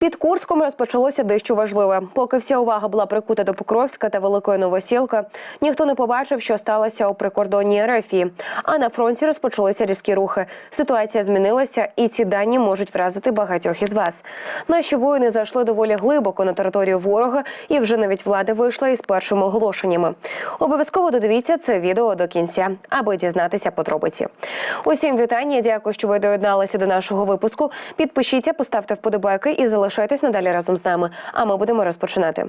Під Курском розпочалося дещо важливе. Поки вся увага була прикута до Покровська та Великої Новосілка, ніхто не побачив, що сталося у прикордонній Ерефії. А на фронті розпочалися різкі рухи. Ситуація змінилася, і ці дані можуть вразити багатьох із вас. Наші воїни зайшли доволі глибоко на територію ворога, і вже навіть влада вийшла із першими оголошеннями. Обов'язково додивіться це відео до кінця, аби дізнатися подробиці. Усім вітання. Дякую, що ви доєдналися до нашого випуску. Підпишіться, поставте вподобайки і залишайтесь надалі разом з нами. А ми будемо розпочинати.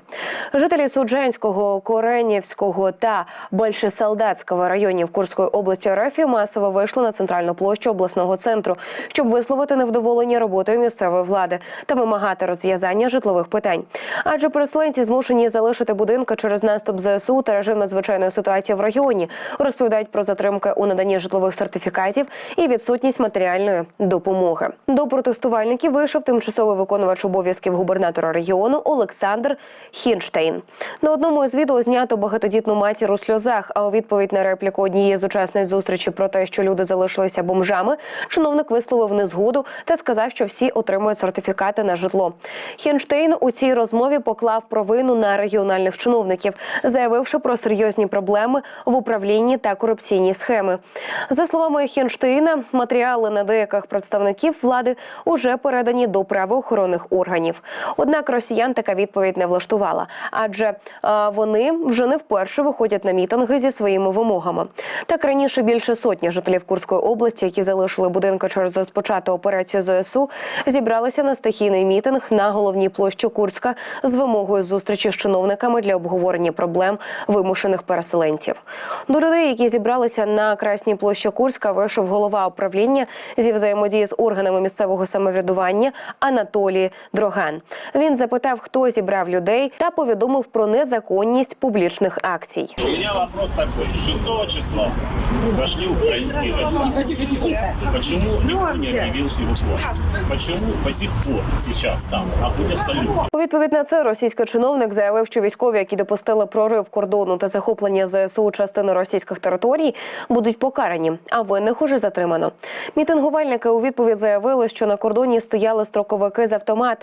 Жителі Суджанського, Коренівського та Большесолдатського районів Курської області РФ масово вийшли на центральну площу обласного центру, щоб висловити невдоволення роботою місцевої влади та вимагати розв'язання житлових питань. Адже переселенці змушені залишити будинки через наступ ЗСУ та режим надзвичайної ситуації в регіоні. Розповідають про затримки у наданні житлових сертифікатів і відсутність матеріальної допомоги. До протестувальників вийшов тимчасовий виконувач обов'язків губернатора регіону Олександр Хінштейн. На одному із відео знято багатодітну матір у сльозах. А у відповідь на репліку однієї з учасниць зустрічі про те, що люди залишилися бомжами, чиновник висловив незгоду та сказав, що всі отримують сертифікати на житло. Хінштейн у цій розмові поклав провину на регіональних чиновників, заявивши про серйозні проблеми в управлінні та корупційні схеми. За словами Хінштейна, матеріали на деяких представників влади уже передані до правоохоронних органів. Однак росіян така відповідь не влаштувала, адже е, вони вже не вперше виходять на мітинги зі своїми вимогами. Так раніше більше сотні жителів Курської області, які залишили будинки через розпочату операцію ЗСУ, зібралися на стихійний мітинг на головній площі Курська з вимогою зустрічі з чиновниками для обговорення проблем вимушених переселенців. До людей, які зібралися на красній площі Курська, вийшов голова управління зі взаємодії з органами місцевого самоврядування Анатолій Дроган. Він запитав, хто зібрав людей, та повідомив про незаконність публічних акцій. У меня вопрос такой. 6 числа зашли украинские войска. Почему никто не эвакуацию? Почему до сих пор сейчас там находятся люди? У відповідь на це російський чиновник заявив, що військові, які допустили прорив кордону та захоплення ЗСУ частини російських територій, будуть покарані, а винних уже затримано. Мітингувальники у відповідь заявили, що на кордоні стояли строковики з автоматами,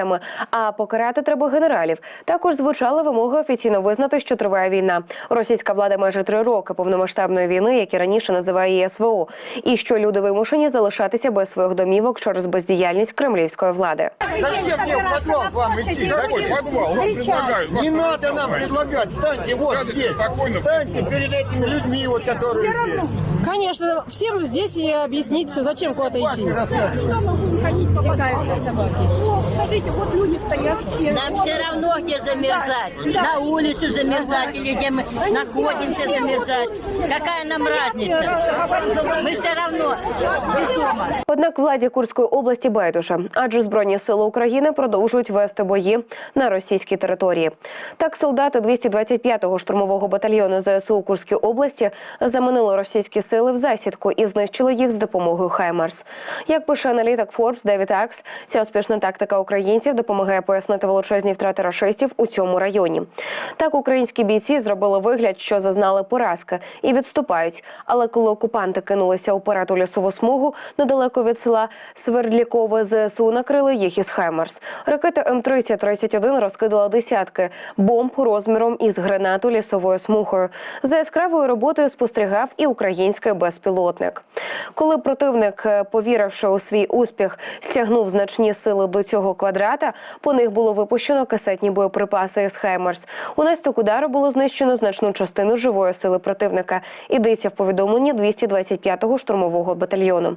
а покарати треба генералів. Також звучали вимоги офіційно визнати, що триває війна. Російська влада майже три роки повномасштабної війни, які раніше називає її СВО, і що люди вимушені залишатися без своїх домівок через бездіяльність кремлівської влади. Не надо нам предлагать. Встаньте вот здесь. Встаньте перед этими людьми, вот, которые здесь. Конечно, всем здесь и объяснить все, зачем куда-то идти. Что мы будем ходить по Ну, скажите, вот люди стоят все. Нам все равно где замерзать. Да. На улице замерзать или где мы находимся замерзать. Какая нам разница? Мы все равно без дома. Однак владі Курської області байдуже, адже збройні сили України продовжують вести бої на російській території. Так, солдати 225-го штурмового батальйону ЗСУ у Курській області заманили російські сили в засідку і знищили їх з допомогою Хаймарс. Як пише аналітик Forbes Девід Акс, ця успішна тактика українців допомагає пояснити величезні втрати рашистів у цьому районі. Так, українські бійці зробили вигляд, що зазнали поразки і відступають. Але коли окупанти кинулися уперед у лісову смугу недалеко від села Свердлікове, ЗСУ накрили їх із Хаймарс. Ракета М-30-31 розкидала десятки бомб розміром із гранату лісовою смугою. За яскравою роботою спостерігав і український безпілотник. Коли противник, е, повіривши у свій успіх, стягнув значні сили до цього квадрата, по них було випущено касетні боєприпаси із Хаймарс. Унаслідок удару було знищено значну частину живої сили противника. Ідеться в повідомленні 225-го штурмового батальйону.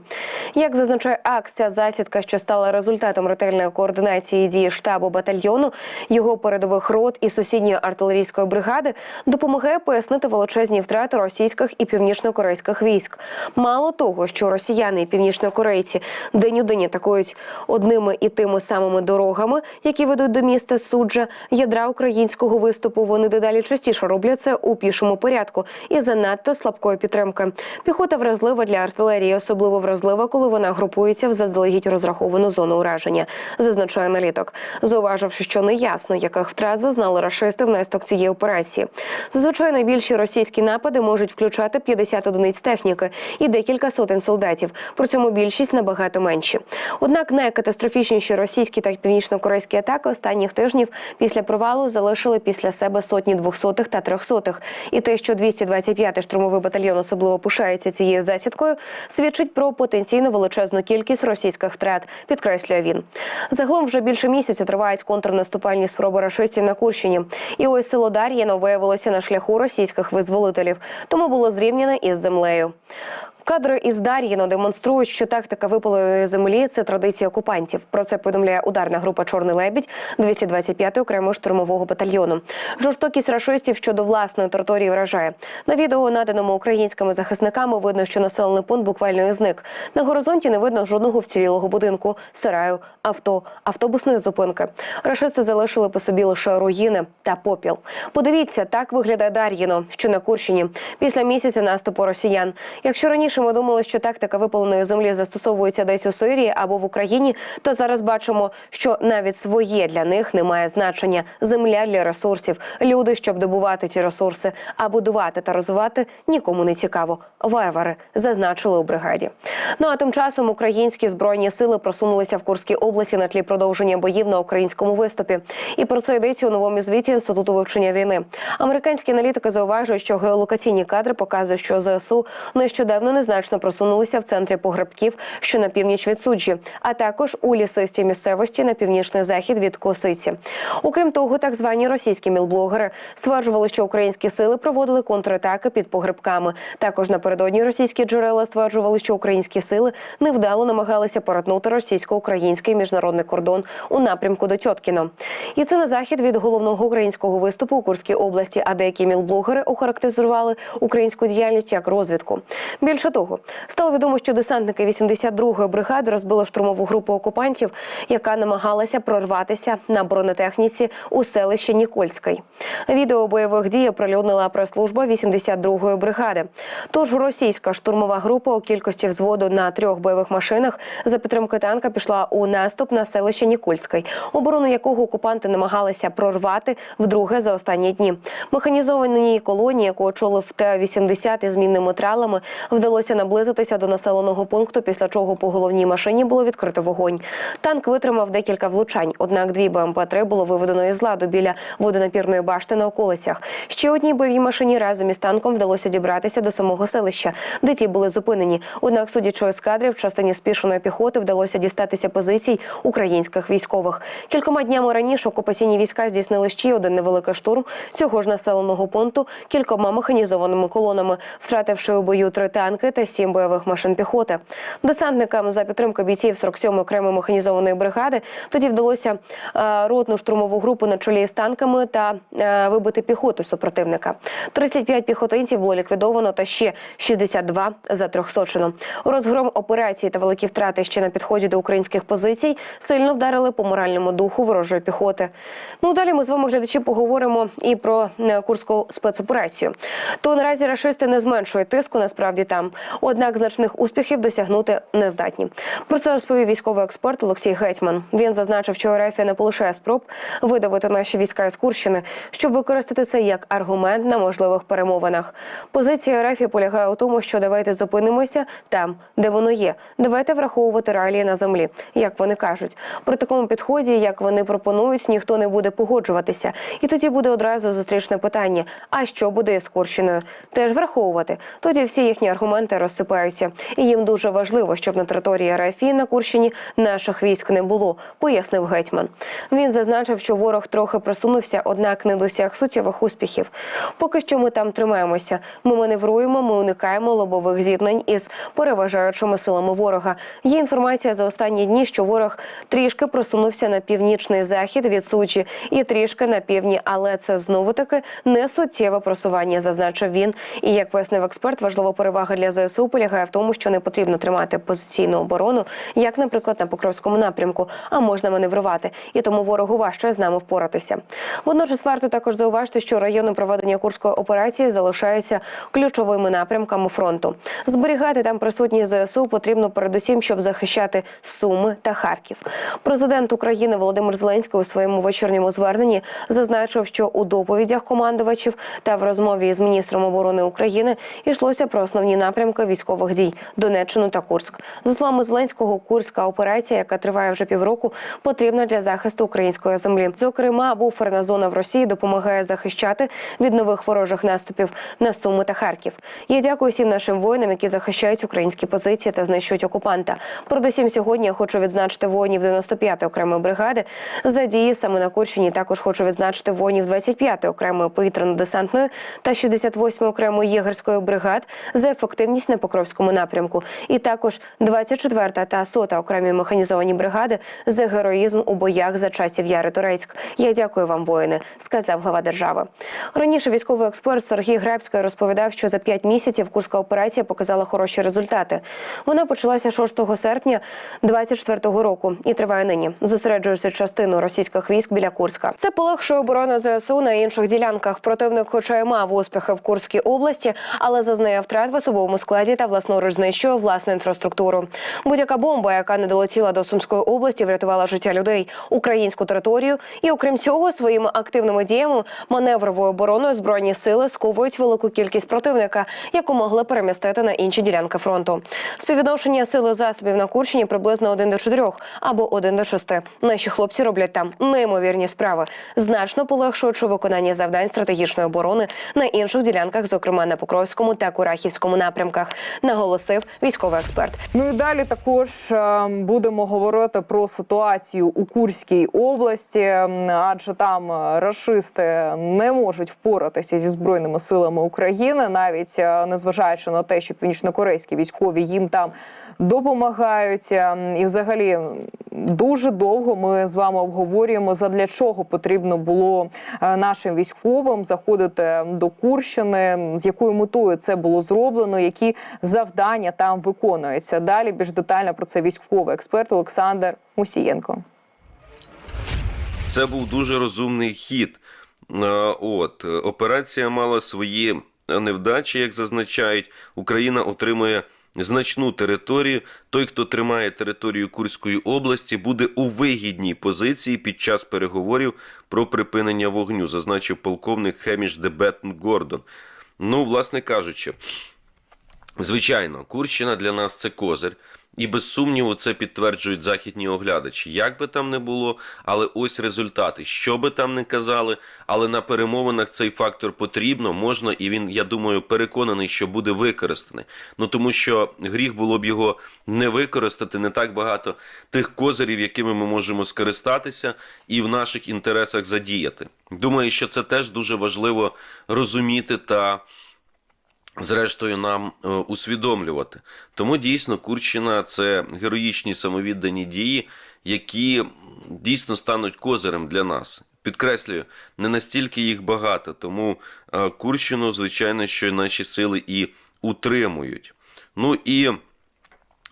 Як зазначає АКС, ця засідка, що стала результатом ретельної координації дії штабу батальйону, його передових рот і сусідньої артилерійської бригади, допомагає пояснити величезні втрати російських і північнокорейських військ. Мало того, що росіяни і північнокорейці день у день атакують одними і тими самими дорогами, які ведуть до міста суджа, ядра українського виступу вони дедалі частіше роблять це у пішому порядку і занадто слабкої підтримки. Піхота вразлива для артилерії, особливо вразлива, коли вона групується в заздалегідь розраховану зону ураження, зазначає аналітик, зауваживши, що неясно, яких втрат зазнали рашисти внаслідок цієї операції. Зазвичай найбільші російські напади можуть включати 50 одиниць техніки і декілька сотень солдатів. При цьому більшість набагато менші. Однак найкатастрофічніші російські та північно-корейські атаки останніх тижнів після провалу залишили після себе сотні двохсотих та трьохсотих. І те, що 225-й штурмовий батальйон особливо пишається цією засідкою, свідчить про потенційно величезну кількість російських втрат, підкреслює він. Загалом вже більше місяця тривають контрнаступальні спроби рашистів на Курщині. І ось село Дар'їно виявилося на шляху російських визволителів, тому було зрівняне із землею. нею. Кадри із Дар'їно демонструють, що тактика випаленої землі це традиція окупантів. Про це повідомляє ударна група Чорний лебідь 225-ї окремого штурмового батальйону. Жорстокість рашистів щодо власної території вражає. На відео, наданому українськими захисниками, видно, що населений пункт буквально зник. На горизонті не видно жодного вцілілого будинку, сараю, авто, автобусної зупинки. Рашисти залишили по собі лише руїни та попіл. Подивіться, так виглядає Дар'їно, що на Курщині після місяця наступу росіян. Якщо раніше ми думали, що тактика випаленої землі застосовується десь у Сирії або в Україні, то зараз бачимо, що навіть своє для них не має значення. Земля для ресурсів, люди, щоб добувати ці ресурси, а будувати та розвивати нікому не цікаво. Варвари зазначили у бригаді. Ну а тим часом українські збройні сили просунулися в Курській області на тлі продовження боїв на українському виступі. І про це йдеться у новому звіті інституту вивчення війни. Американські аналітики зауважують, що геолокаційні кадри показують, що ЗСУ нещодавно незначно просунулися в центрі погребків, що на північ від суджі, а також у лісистій місцевості на північний захід від Косиці. Окрім того, так звані російські мілблогери стверджували, що українські сили проводили контратаки під погребками. Також напередодні російські джерела стверджували, що українські сили невдало намагалися перетнути російсько-український міжнародний кордон у напрямку до Тьоткіно. І це на захід від головного українського виступу у Курській області. А деякі мілблогери охарактеризували українську діяльність як розвідку. Більше того, стало відомо, що десантники 82-ї бригади розбили штурмову групу окупантів, яка намагалася прорватися на бронетехніці у селищі Нікольський. Відео бойових дій оприлюднила прес-служба 82-ї бригади. Тож російська штурмова група у кількості взводу на трьох бойових машинах за підтримки танка пішла у наступ на селище Нікольський, оборону якого окупанти намагалися прорвати вдруге за останні дні. Механізованій колонії, яку очолив Т-80 із змінними тралами, вдалося наблизитися до населеного пункту, після чого по головній машині було відкрито вогонь. Танк витримав декілька влучань. Однак дві БМП-3 було виведено із ладу біля водонапірної башти на околицях. Ще одній бойовій машині разом із танком вдалося дібратися до самого селища, де ті були зупинені. Однак, судячи кадрів, в частині спішеної піхоти вдалося дістатися позицій українських військових. Кількома днями раніше окупаційні війська здійснили ще один невеликий штурм цього ж населеного пункту кількома механізованими колонами, втративши у бою три танки та сім бойових машин піхоти. Десантникам за підтримки бійців 47-ї окремої механізованої бригади тоді вдалося е, ротну штурмову групу на чолі з танками та е, вибити піхоту супротивника. 35 піхотинців було ліквідовано та ще 62 затрьохсочено. Розгром операції та великі втрати ще на підході до українських позицій сильно вдарили по моральному духу ворожої піхоти. Ну далі ми з вами глядачі поговоримо і про е, курську спецоперацію. То наразі рашисти не зменшують тиску, насправді там. Однак значних успіхів досягнути не здатні. Про це розповів військовий експерт Олексій Гетьман. Він зазначив, що РФ не полишає спроб видавити наші війська із Курщини, щоб використати це як аргумент на можливих перемовинах. Позиція РФ полягає у тому, що давайте зупинимося там, де воно є. Давайте враховувати реалії на землі, як вони кажуть. При такому підході, як вони пропонують, ніхто не буде погоджуватися. І тоді буде одразу зустрічне питання: а що буде з Курщиною? Теж враховувати. Тоді всі їхні аргументи розсипаються. І їм дуже важливо, щоб на території РФ на Курщині наших військ не було, пояснив гетьман. Він зазначив, що ворог трохи просунувся, однак не досяг суттєвих успіхів. Поки що ми там тримаємося. Ми маневруємо, ми уникаємо лобових зіткнень із переважаючими силами ворога. Є інформація за останні дні, що ворог трішки просунувся на північний захід від Сучі і трішки на півдні, але це знову таки не суттєве просування, зазначив він. І як пояснив експерт, важлива перевага для ЗСУ полягає в тому, що не потрібно тримати позиційну оборону, як, наприклад, на Покровському напрямку, а можна маневрувати. І тому ворогу важче з нами впоратися. Водночас варто також зауважити, що райони проведення курської операції залишаються ключовими напрямками напрямками фронту. Зберігати там присутні ЗСУ потрібно передусім, щоб захищати Суми та Харків. Президент України Володимир Зеленський у своєму вечірньому зверненні зазначив, що у доповідях командувачів та в розмові з міністром оборони України йшлося про основні напрямки військових дій Донеччину та Курськ. За словами Зеленського, курська операція, яка триває вже півроку, потрібна для захисту української землі. Зокрема, буферна зона в Росії допомагає захищати від нових ворожих наступів на Суми та Харків. Я дякую всім нашим воїнам, які захищають українські позиції та знищують окупанта. Передусім, сьогодні я хочу відзначити воїнів 95-ї окремої бригади за дії саме на Курщині. Також хочу відзначити воїнів 25-ї окремої повітряно-десантної та 68-ї окремої єгерської бригад за ефективність на Покровському напрямку. І також 24-та та 100-та окремі механізовані бригади за героїзм у боях за часів Яри Турецьк. Я дякую вам, воїни, сказав глава держави. Раніше військовий експерт Сергій Гребський розповідав, що за 5 місяців курська операція показала хороші результати. Вона почалася 6 серпня 24-го року і триває нині. Зосереджується частину російських військ біля Курська. Це полегшує оборону ЗСУ на інших ділянках. Противник, хоча й мав успіхи в Курській області, але зазнає втрат в особовому складі та власноруч знищує власну інфраструктуру. Будь-яка бомба, яка не долетіла до Сумської області, врятувала життя людей, українську територію. І окрім цього, своїми активними діями маневровою обороною збройні сили сковують велику кількість противника, яку могли перемістити на інші ділянки фронту. Співвідношення сили засобів на Курщині приблизно 1 до 4 або 1 до 6. Наші хлопці роблять там неймовірні справи, значно полегшуючи виконання завдань стратегічної оборони на інших ділянках, зокрема на Покровському та Курахівському напрямках, наголосив військовий експерт. Ну і далі також е, будемо говорити про ситуацію у Курській області, адже там е, рашисти не можуть впоратися зі збройними силами України, навіть е, незважаючи на те, що північнокорейські військові їм там допомагають. Е, І, взагалі, дуже довго ми з вами обговорюємо задля чого потрібно було е, нашим військовим заходити до Курщини, з якою метою це було зроблено, які завдання там виконуються. Далі більш детально про це військовий експерт Олександр Мусієнко. Це був дуже розумний хід. Е, От операція мала свої невдачі, як зазначають. Україна отримує значну територію. Той, хто тримає територію Курської області, буде у вигідній позиції під час переговорів про припинення вогню, зазначив полковник Хеміш Дебетн Гордон. Ну, власне кажучи, Звичайно, Курщина для нас це козир, і без сумніву це підтверджують західні оглядачі. Як би там не було, але ось результати. Що би там не казали, але на перемовинах цей фактор потрібно, можна, і він, я думаю, переконаний, що буде використаний. Ну тому що гріх було б його не використати, не так багато тих козирів, якими ми можемо скористатися, і в наших інтересах задіяти. Думаю, що це теж дуже важливо розуміти та зрештою нам е, усвідомлювати. Тому дійсно Курщина це героїчні самовіддані дії, які дійсно стануть козирем для нас. Підкреслюю, не настільки їх багато, тому е, Курщину, звичайно, що наші сили і утримують. Ну і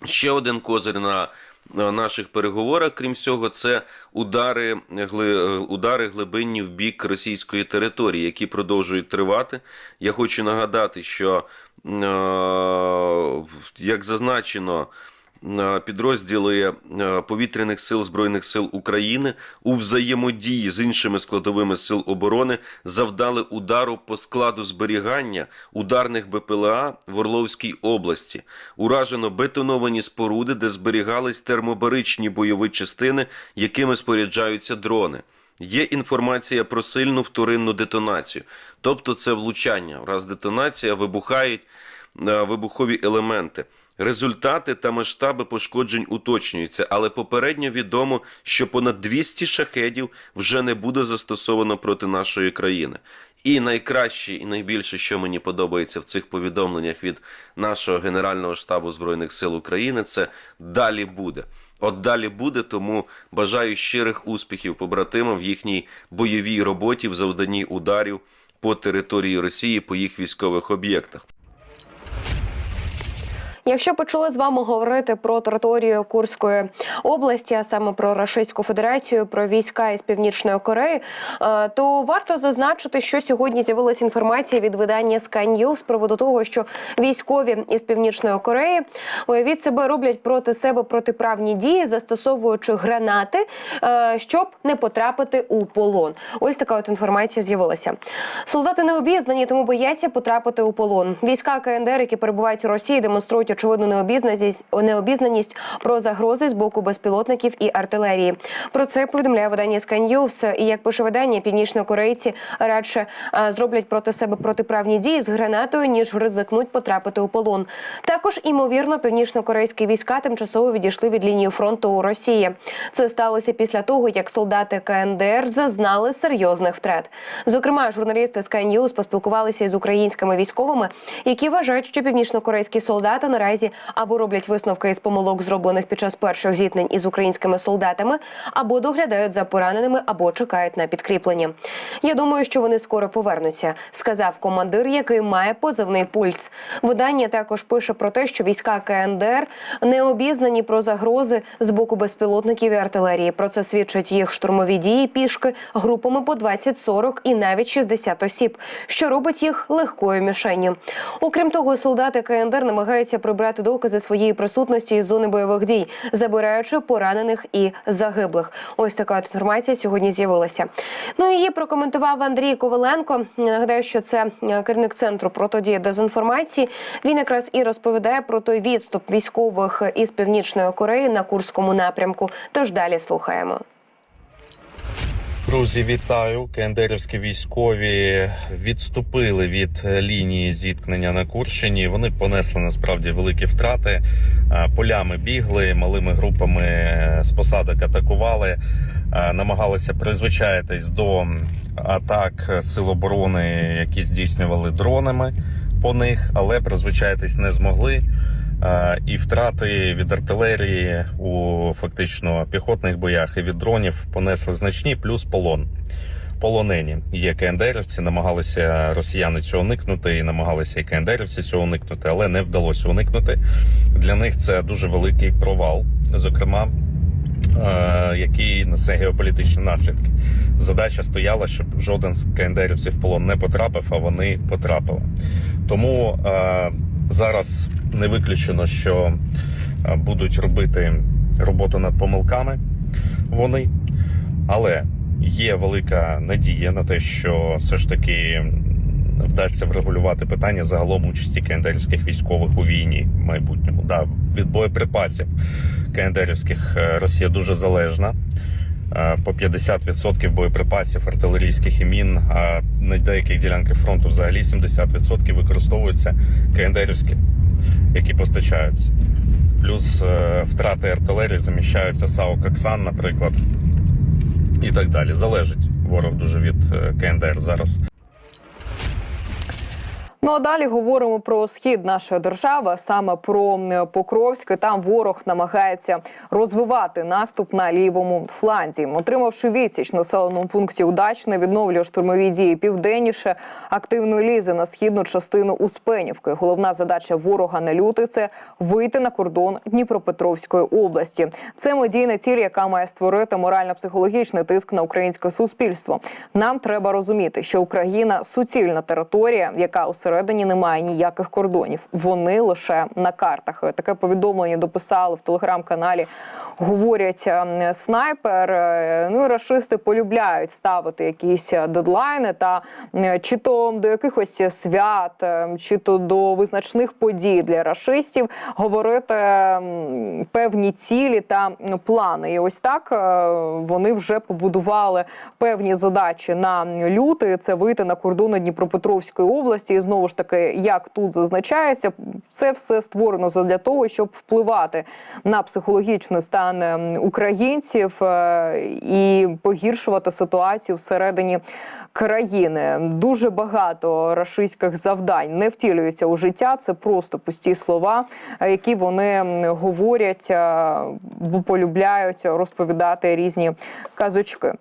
Ще один козир на на наших переговорах, крім всього, це удари, гли, удари глибинні в бік російської території, які продовжують тривати. Я хочу нагадати, що, е, як зазначено, е, підрозділи е, повітряних сил Збройних сил України у взаємодії з іншими складовими сил оборони завдали удару по складу зберігання ударних БПЛА в Орловській області. Уражено бетоновані споруди, де зберігались термобаричні бойові частини, якими споряджаються дрони. Є інформація про сильну вторинну детонацію, тобто це влучання. Раз детонація вибухають е, вибухові елементи. Результати та масштаби пошкоджень уточнюються, але попередньо відомо, що понад 200 шахедів вже не буде застосовано проти нашої країни. І найкраще і найбільше, що мені подобається в цих повідомленнях від нашого Генерального штабу Збройних сил України, це далі буде. От далі буде, тому бажаю щирих успіхів побратимам в їхній бойовій роботі в завданні ударів по території Росії по їх військових об'єктах. Якщо почали з вами говорити про територію Курської області, а саме про Рашистську Федерацію, про війська із Північної Кореї, е, то варто зазначити, що сьогодні з'явилася інформація від видання Sky News з приводу того, що військові із Північної Кореї уявіть себе роблять проти себе протиправні дії, застосовуючи гранати, е, щоб не потрапити у полон. Ось така от інформація з'явилася. Солдати не обізнані, тому бояться потрапити у полон. Війська КНДР, які перебувають у Росії, демонструють очевидну необізнаність, необізнаність про загрози з боку безпілотників і артилерії. Про це повідомляє видання Sky News. І як пише видання, північнокорейці радше зроблять проти себе протиправні дії з гранатою, ніж ризикнуть потрапити у полон. Також імовірно, північнокорейські війська тимчасово відійшли від лінії фронту у Росії. Це сталося після того, як солдати КНДР зазнали серйозних втрат. Зокрема, журналісти Sky News поспілкувалися із українськими військовими, які вважають, що північнокорейські солдати наразі або роблять висновки із помилок, зроблених під час перших зіткнень із українськими солдатами, або доглядають за пораненими, або чекають на підкріплення. Я думаю, що вони скоро повернуться, сказав командир, який має позивний пульс. Видання також пише про те, що війська КНДР не обізнані про загрози з боку безпілотників і артилерії. Про це свідчать їх штурмові дії пішки групами по 20-40 і навіть 60 осіб, що робить їх легкою мішенню. Окрім того, солдати КНДР намагаються прибрати докази своєї присутності із зони бойових дій, забираючи поранених і загиблих. Ось така інформація сьогодні з'явилася. Ну її прокоментував Андрій Коваленко. Нагадаю, що це е, керівник центру протидії дезінформації. Він якраз і розповідає про той відступ військових із північної Кореї на Курському напрямку. Тож далі слухаємо. Друзі, вітаю! Кендерівські військові відступили від лінії зіткнення на Курщині. Вони понесли насправді великі втрати. Е, Полями бігли, малими групами з посадок атакували, е, намагалися призвичаїтись до атак сил оборони, які здійснювали дронами по них, але призвичаїтись не змогли. Е, І втрати від артилерії у фактично піхотних боях і від дронів понесли значні, плюс полон. Полонені є КНДРівці, намагалися росіяни цього уникнути, і намагалися і КНДРівці цього уникнути, але не вдалося уникнути. Для них це дуже великий провал, зокрема, е, який несе геополітичні наслідки. Задача стояла, щоб жоден з КНДРівців в полон не потрапив, а вони потрапили. Тому е, зараз не виключено, що е, будуть робити роботу над помилками вони, але є велика надія на те, що все ж таки вдасться врегулювати питання загалом участі кендерівських військових у війні в майбутньому. Да, від боєприпасів кендерівських е, Росія дуже залежна. Е, По 50% боєприпасів артилерійських і мін, а на деяких ділянках фронту взагалі 70% використовуються КНДРівські, які постачаються. Плюс е, втрати артилерії заміщаються САО Коксан, наприклад, і так далі. Залежить ворог дуже від е, КНДР зараз. Ну а далі говоримо про схід нашої держави, саме про е, Покровськ. Там ворог намагається розвивати наступ на лівому фланзі. Отримавши відсіч населеному пункті Удачне, відновлює штурмові дії південніше активної лізи на східну частину Успенівки. Головна задача ворога на лютий – це вийти на кордон Дніпропетровської області. Це медійна ціль, яка має створити морально-психологічний тиск на українське суспільство. Нам треба розуміти, що Україна суцільна територія, яка усередині не має ніяких кордонів. Вони лише на картах. Таке повідомлення дописали в телеграм-каналі. Говорять е, снайпер. Е, Ну і рашисти полюбляють ставити якісь е, дедлайни та чи то до якихось свят, е, чи то до визначних подій для рашистів говорити певні цілі та плани. І ось так е, вони вже побудували певні задачі на лютий. Це вийти на кордони Дніпропетровської області. І знову ж таки, як тут зазначається, це все створено для того, щоб впливати на психологічний стан е, українців е, і погіршувати ситуацію всередині країни. Дуже багато рашистських завдань не втілюються у життя. Це просто пусті слова, е, які вони говорять, е, бо полюбляють розповідати різні казочки.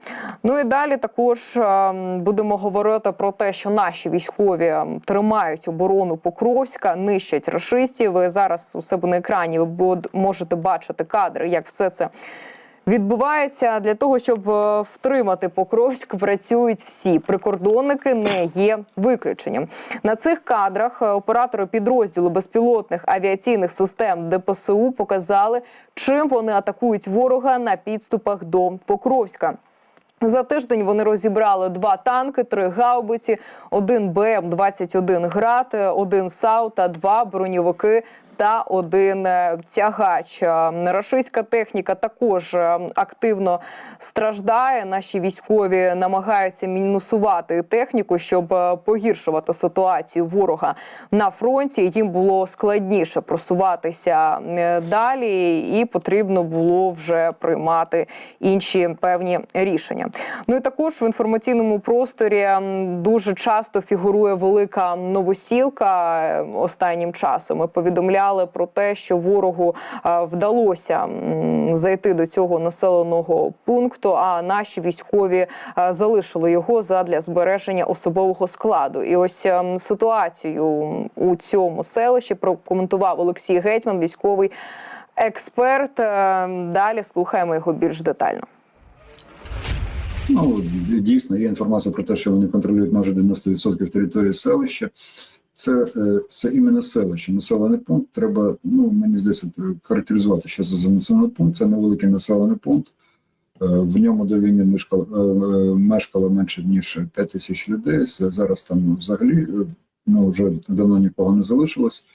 Ну і далі також е, будемо говорити про те, що наші військові тримають. Тримають оборону Покровська, нищать рашистів. Зараз у себе на екрані ви можете бачити кадри, як все це відбувається для того, щоб е, втримати Покровськ, працюють всі прикордонники, не є виключенням. На цих кадрах е, оператори підрозділу безпілотних авіаційних систем ДПСУ показали, чим вони атакують ворога на підступах до Покровська. За тиждень вони розібрали два танки, три гаубиці, один БМ-21 град, один САУ та два броньовики. Та один е, тягач. Е, Рашистська техніка також е, активно страждає. Наші військові намагаються мінусувати техніку, щоб погіршувати ситуацію ворога на фронті. Їм було складніше просуватися далі, і потрібно було вже приймати інші певні рішення. Ну і також в інформаційному просторі дуже часто фігурує велика новосілка останнім часом. Ми повідомляли про те, що ворогу е, вдалося зайти до цього населеного пункту. А наші військові е, залишили його задля збереження особового складу. І ось ем, ситуацію у цьому селищі прокоментував Олексій Гетьман, військовий експерт. Е, Далі слухаємо його більш детально. Ну дійсно є інформація про те, що вони контролюють майже 90% території селища. Це, е, це іменно селище, населений пункт. Треба, ну мені здається, характеризувати, що це за населений пункт. Це невеликий населений пункт. Е, В ньому до війни мешкало, е, е, мешкало менше ніж 5 тисяч людей. Зараз там взагалі е, ну вже давно нікого не залишилось.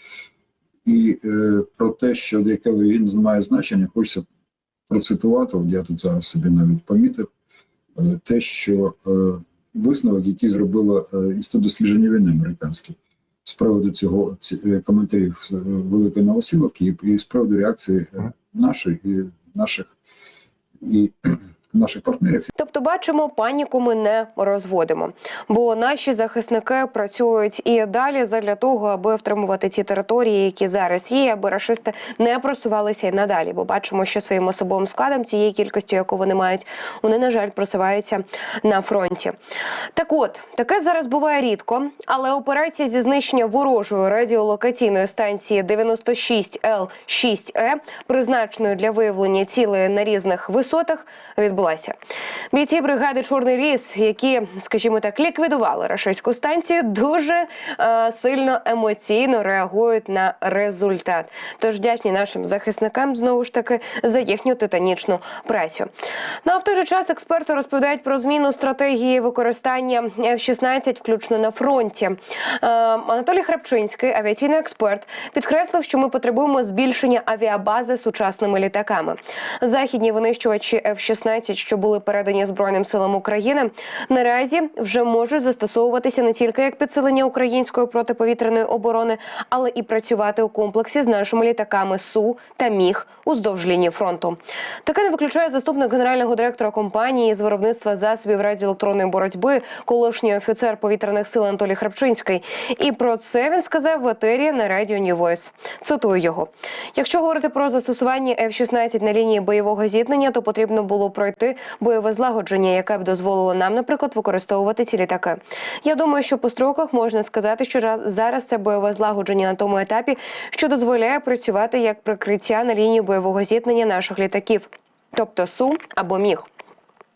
І е, про те, що яке він має значення, хочеться процитувати. От я тут зараз собі навіть помітив е, те, що е, висновок, який зробила е, інститут дослідження війни американський з приводу цього ці, е, коментарів е, Великої Новосиловки і, і з приводу реакції е, наших і наших і наших партнерів. Тобто, бачимо, паніку ми не розводимо, бо наші захисники працюють і далі задля того, аби втримувати ті території, які зараз є, аби рашисти не просувалися і надалі. Бо бачимо, що своїм особовим складом цієї кількості, яку вони мають, вони на жаль просуваються на фронті. Так, от таке зараз буває рідко, але операція зі знищення ворожої радіолокаційної станції 96 Л 6 Е, призначеної для виявлення цілей на різних висотах, відбулася. Бійці бригади Чорний ліс, які, скажімо так, ліквідували рашистську станцію, дуже е, сильно емоційно реагують на результат. Тож вдячні нашим захисникам знову ж таки за їхню титанічну працю. Ну а в той же час експерти розповідають про зміну стратегії використання F-16, включно на фронті. Е, Анатолій Храпчинський, авіаційний експерт, підкреслив, що ми потребуємо збільшення авіабази сучасними літаками. Західні винищувачі F-16, що були передані Збройним силам України, наразі вже можуть застосовуватися не тільки як підсилення української протиповітряної оборони, але і працювати у комплексі з нашими літаками Су та Міг уздовж лінії фронту. Таке не виключає заступник генерального директора компанії з виробництва засобів радіоелектронної боротьби, колишній офіцер повітряних сил Анатолій Храпчинський. І про це він сказав в етері на радіо Voice. Цитую його: якщо говорити про застосування F-16 на лінії бойового зіткнення, то потрібно було пройти бойове злагодження, яке б дозволило нам, наприклад, використовувати ці літаки. Я думаю, що по строках можна сказати, що раз- зараз це бойове злагодження на тому етапі, що дозволяє працювати як прикриття на лінії бойового зіткнення наших літаків, тобто Су або Міг.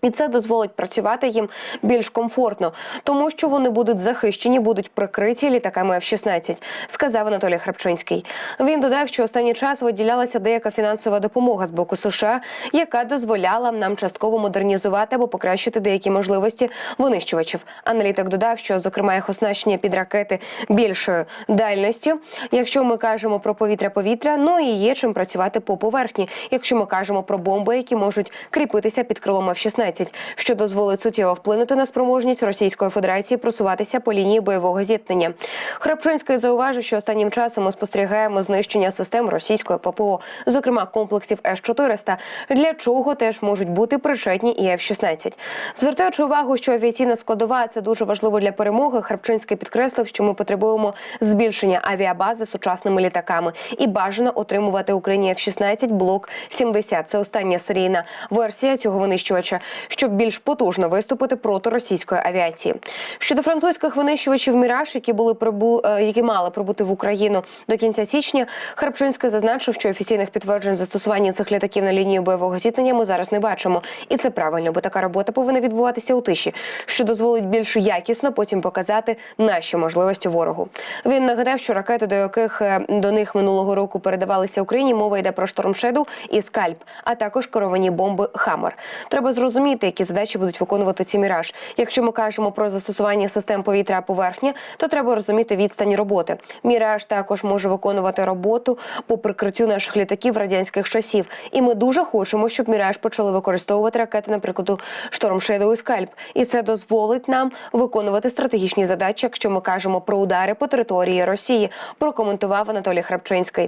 І це дозволить працювати їм більш комфортно, тому що вони будуть захищені, будуть прикриті літаками F-16, сказав Анатолій Храпчинський. Він додав, що останній час виділялася деяка фінансова допомога з боку США, яка дозволяла нам частково модернізувати або покращити деякі можливості винищувачів. Аналітик додав, що зокрема їх оснащення під ракети більшої дальності. Якщо ми кажемо про повітря-повітря, ну і є чим працювати по поверхні. Якщо ми кажемо про бомби, які можуть кріпитися під крилом F-16, що дозволить суттєво вплинути на спроможність Російської Федерації просуватися по лінії бойового зіткнення. Храпчинський зауважив, що останнім часом ми спостерігаємо знищення систем російської ППО, зокрема комплексів С-400, для чого теж можуть бути причетні і F-16. Звертаючи увагу, що авіаційна складова це дуже важливо для перемоги. Храпчинський підкреслив, що ми потребуємо збільшення авіабази сучасними літаками і бажано отримувати Україні F-16 блок 70. Це остання серійна версія цього винищувача, щоб більш потужно виступити проти російської авіації. Щодо французьких винищувачів Міраж, які були прибу... е, які мали прибути в Україну до кінця січня, Харпчинський зазначив, що офіційних підтверджень застосування цих літаків на лінії бойового зіткнення ми зараз не бачимо, і це правильно, бо така робота повинна відбуватися у тиші, що дозволить більш якісно потім показати наші можливості ворогу. Він нагадав, що ракети, до яких е, до них минулого року передавалися Україні, мова йде про Шторм Шеду і Скальп, а також керовані бомби Хаммер. Треба зрозуміти, які задачі будуть виконувати ці міраж. Якщо ми кажемо про застосування систем повітря поверхні, то треба розуміти відстань роботи. Міраж також може виконувати роботу по прикриттю наших літаків радянських часів. І ми дуже хочемо, щоб міраж почали використовувати ракети, наприклад, Шторм Шедоу і Скальп. І це дозволить нам виконувати стратегічні задачі, якщо ми кажемо про удари по території Росії. Прокоментував Анатолій Храпчинський.